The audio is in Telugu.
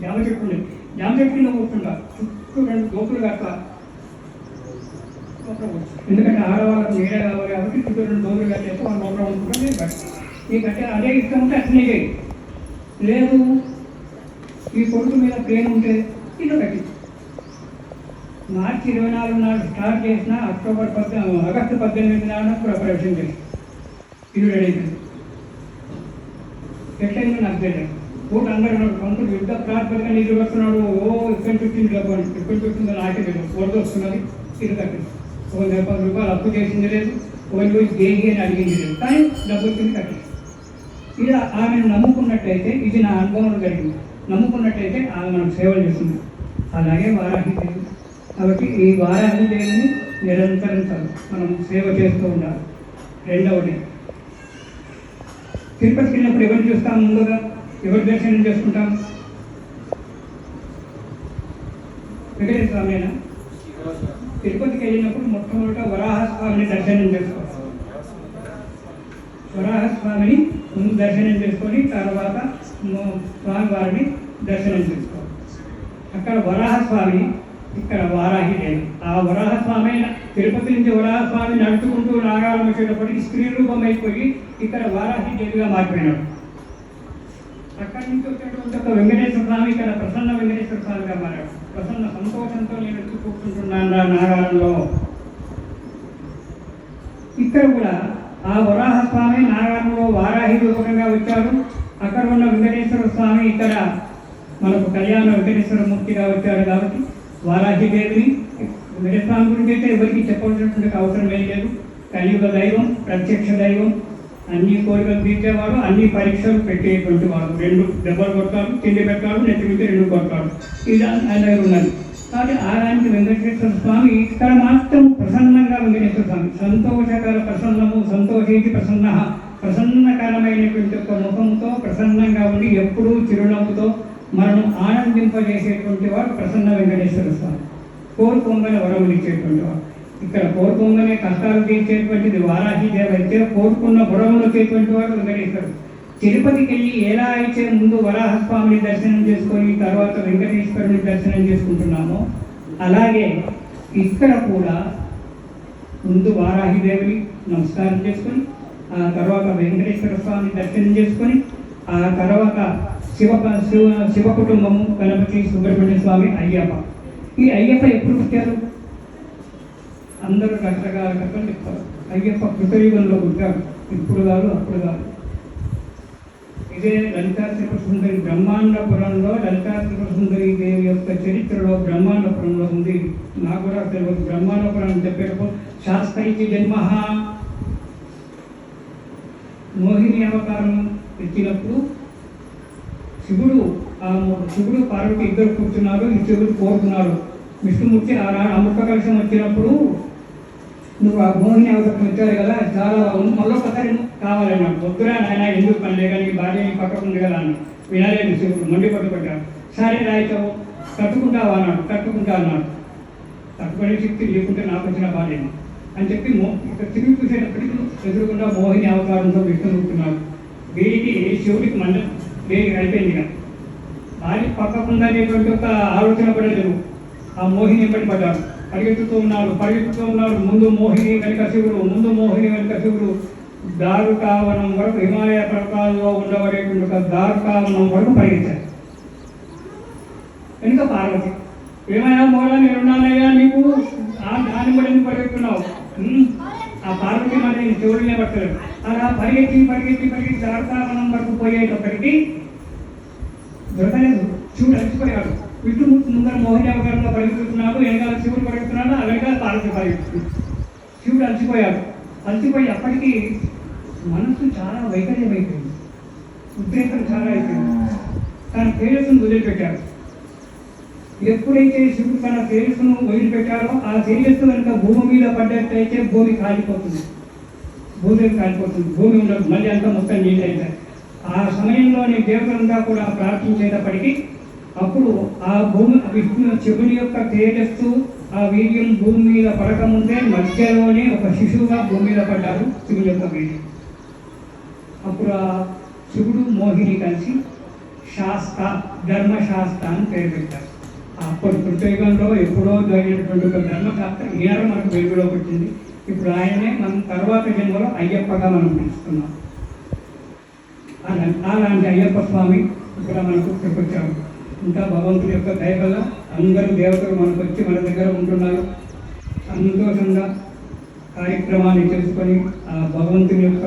జామ చెట్టు ఉండేది జామ చెట్టు కూర్చుంటా చుట్టూ రెండు గోపులు కట్ట ఎందుకంటే ఆడవాళ్ళకి నీడ కావాలి కాబట్టి చుట్టూ రెండు గోపులు కట్టి ఎక్కువ లోపల ఉంటుంటే నేను కట్ట నీకంటే అదే ఇష్టం ఉంటే అట్లనే చేయి. లేదు ఈ కొడుకు మీద ప్రేమ ఉంటే ఇల్లు కట్టి. మార్చి ఇరవై నాలుగు నాడు స్టార్ట్ చేసిన అక్టోబర్ పద్దెనిమిది ఆగస్టు పద్దెనిమిది నాడు ప్రిపరేషన్ చేసి ఇల్లు రెడీ అయిపోయింది. ఎట్లయిందో నాకు తెలియదు. ఊట అందరూ ఉన్నాడు యుద్ధ ప్రాతిపదిక నీళ్ళు వస్తున్నాడు ఓ ఇక్కడ చుట్టింది డబ్బు ఇక్కడ చుట్టింది నాకే తెలియదు వరద వస్తున్నది. ఇల్లు కట్టింది ఒక నెల రూపాయలు అప్పు చేసింది లేదు. ఒక రోజు దేహి అని అడిగింది లేదు. కానీ డబ్బు వచ్చింది కట్టింది ఇలా ఆమెను నమ్ముకున్నట్టయితే ఇది నా అనుభవంలో జరిగింది. నమ్ముకున్నట్టయితే ఆమె మనం సేవలు చేస్తుంది అలాగే వారాహి దేవి కాబట్టి ఈ వారాహి దేవిని నిరంతరం మనం సేవ చేస్తూ ఉండాలి. రెండవది తిరుపతికి వెళ్ళినప్పుడు ఎవరు చూస్తాం ముందుగా? ఎవరు దర్శనం చేసుకుంటాం వెంకటేశ్వర స్వామినా తిరుపతికి వెళ్ళినప్పుడు మొట్టమొదట వరాహస్వామిని దర్శనం చేసుకోవాలి. వరాహస్వామిని ముందు దర్శనం చేసుకొని తర్వాత స్వామివారిని దర్శనం చేసుకోవాలి. అక్కడ వరాహస్వామి ఇక్కడ వారాహి దేవి. ఆ వరాహస్వామి తిరుపతి నుంచి వరాహస్వామి నడుచుకుంటూ నాగారం వచ్చేటప్పటికి స్త్రీ రూపం అయిపోయి ఇక్కడ వారాహి దేవిగా మారిపోయినాడు. అక్కడి నుంచి వచ్చినటువంటి ఒక వెంకటేశ్వర స్వామి ఇక్కడ ప్రసన్న వెంకటేశ్వర స్వామిగా మారాడు ప్రసన్న సంతోషంతో నేను ఎత్తు కూర్చుంటున్నాను నాగారంలో ఇక్కడ కూడా ఆ వరాహ స్వామి నాగారంలో వారాహి రూపకంగా వచ్చాడు అక్కడ ఉన్న వెంకటేశ్వర స్వామి ఇక్కడ మనకు కళ్యాణ వెంకటేశ్వర మూర్తిగా వచ్చాడు కాబట్టి వారాహి దేవిని. వెంకటేశ్వర స్వామి గురించి అయితే ఎవరికి చెప్పవలసినటువంటి అవసరం ఏం లేదు. కలియుగ దైవం ప్రత్యక్ష దైవం అన్ని కోరికలు తీర్చేవాడు అన్ని పరీక్షలు పెట్టేటువంటి వాడు. రెండు దెబ్బలు కొడతాడు తిండి పెట్టాడు నెత్తి రెండు కొడతాడు. ఇది ఆయన దగ్గర ఉన్నది. కాబట్టి ఆరానికి వెంకటేశ్వర స్వామి ఇక్కడ మాత్రం ప్రసన్నంగా వెంకటేశ్వర స్వామి. సంతోషకర ప్రసన్నము సంతోషించి ప్రసన్న ప్రసన్నకరమైనటువంటి ఒక ముఖంతో ప్రసన్నంగా ఉండి ఎప్పుడూ చిరునవ్వుతో మనం ఆనందింపజేసేటువంటి వాడు ప్రసన్న వెంకటేశ్వర స్వామి. కోరుకోగానే వరములు ఇచ్చేటువంటి వాడు. ఇక్కడ కోరుకోగానే కష్టాలు తీర్చేటువంటిది వారాహి దేవైతే కోరుకున్న వరములు వచ్చేటువంటి వాడు వెంకటేశ్వరుడు. తిరుపతికి వెళ్ళి ఎలా అయితే ముందు వరాహస్వామిని దర్శనం చేసుకొని తర్వాత వెంకటేశ్వరుని దర్శనం చేసుకుంటున్నామో అలాగే ఇక్కడ కూడా ముందు వారాహి దేవిని నమస్కారం చేసుకొని ఆ తర్వాత వెంకటేశ్వర స్వామిని దర్శనం చేసుకొని ఆ తర్వాత శివ శివ శివ కుటుంబము గణపతి సుబ్రహ్మణ్య స్వామి అయ్యప్ప. ఈ అయ్యప్ప ఎప్పుడు పుట్టారు? అందరూ రకరకాల కథలు చెప్తారు. అయ్యప్ప కృతయుగంలో పుట్టారు ఇప్పుడు కాదు అప్పుడు కాదు. ఇదే లలితా సుందరి బ్రహ్మాండపురంలో లలితా సుందరి దేవి యొక్క చరిత్రలో బ్రహ్మాండపురంలో ఉంది. నాకు కూడా తెలియదు. బ్రహ్మాండపురం అని చెప్పేటప్పుడు శాస్త్రైకి జన్మ. మోహిని అవతారం ఎత్తినప్పుడు శివుడు ఆ శివుడు పార్వతి ఇద్దరు కూర్చున్నారు. ఈ శివుడు కోరుతున్నారు విష్ణుమూర్తి ఆ అమృత కలశం వచ్చినప్పుడు నువ్వు ఆ మోహిని అవతారం వచ్చారు కదా చాలా బాగుంది మళ్ళీ ఒకసారి కావాలన్నాడు వద్దురా నాయన ఎందుకు పని లేక నీ భార్య నీ పక్కకుంది కదా అన్నాడు. వినలేదు శివుడు మండి పట్టుకుంటాడు సరే రాయితావు కట్టుకుంటావు అన్నాడు. కట్టుకుంటా అన్నాడు. తట్టుకునే శక్తి లేకుంటే నాకు వచ్చిన బాధ్యమ అని చెప్పి మో ఇక్కడ తిరిగి చూసేటప్పటికి ఎదురుకుండా మోహిని అవతారంతో విష్ణుకుంటున్నాడు వీరికి శివుడికి మండ దేనికి అయిపోయింది ఇక. భార్య పక్కకుందనేటువంటి ఒక ఆలోచన కూడా లేవు ఆ మోహిని ఎప్పటి పడ్డాడు. పరిగెత్తుతూ ఉన్నాడు పరిగెత్తుతూ ఉన్నాడు ముందు మోహిని వెనుక శివుడు ముందు మోహిని వెనుక శివుడు. దారుకావనం వరకు హిమాలయ పర్వతాల్లో ఉండబడేటువంటి ఒక దారుకావనం వరకు పరిగెత్తాడు వెనుక పార్వతి. ఏమైనా మూల నేనున్నానయ్యా నీకు? ఆ దాని కూడా ఎందుకు పరిగెత్తున్నావు ఆ పార్వతి మరి నేను శివుడినే పట్టలేదు అలా పరిగెత్తి పరిగెత్తి పరిగెత్తి దారుకావనం వరకు పోయేటప్పటికీ దొరకలేదు శివుడు అలసిపోయాడు విష్ణుమూర్తి ముందర మోహిని అవకాశంలో పరిగెత్తుతున్నాడు వెనకాల శివుడు పరిగెత్తున్నాడు ఆ వెనకాల పార్వతి పరిగెత్తుతుంది. శివుడు అలసిపోయాడు. అలసిపోయి అప్పటికి మనసు చాలా వైకల్యం అయిపోయింది ఉద్రేకం చాలా అయిపోయింది. తన తేజస్సును వదిలిపెట్టాడు. ఎప్పుడైతే శివుడు తన తేజస్సును వదిలిపెట్టారో ఆ తేజస్సు కనుక భూమి మీద పడ్డట్టయితే భూమి కాలిపోతుంది. భూమి కాలిపోతుంది. భూమి ఉండదు. మళ్ళీ అంతా మొత్తం నీళ్ళు ఆ సమయంలోని దేవతలంతా కూడా ప్రార్థించేటప్పటికీ అప్పుడు ఆ భూమి విష్ణు శివుని యొక్క తేజస్సు ఆ వీర్యం భూమి మీద పడకముందే మధ్యలోనే ఒక శిశువుగా భూమి మీద పడ్డారు శివుని యొక్క వీర్యం. అప్పుడు ఆ శివుడు మోహిని కలిసి శాస్త్ర ధర్మశాస్త్ర అని పేరు పెట్టారు. అప్పుడు కృతయుగంలో ఎప్పుడో జరిగినటువంటి ఒక ధర్మశాస్త్రం ఈనాడు మనకు వెలుగులో పెట్టింది. ఇప్పుడు ఆయనే మనం తర్వాత జన్మలో అయ్యప్పగా మనం పిలుస్తున్నాం. అలా- అలాంటి అయ్యప్ప స్వామి ఇక్కడ మనకు ఇక్కడికి ఇంకా భగవంతుడి యొక్క దయ వల్ల అందరూ దేవతలు మనకు వచ్చి మన దగ్గర ఉంటున్నారు. సంతోషంగా కార్యక్రమాన్ని చేసుకొని ఆ భగవంతుని యొక్క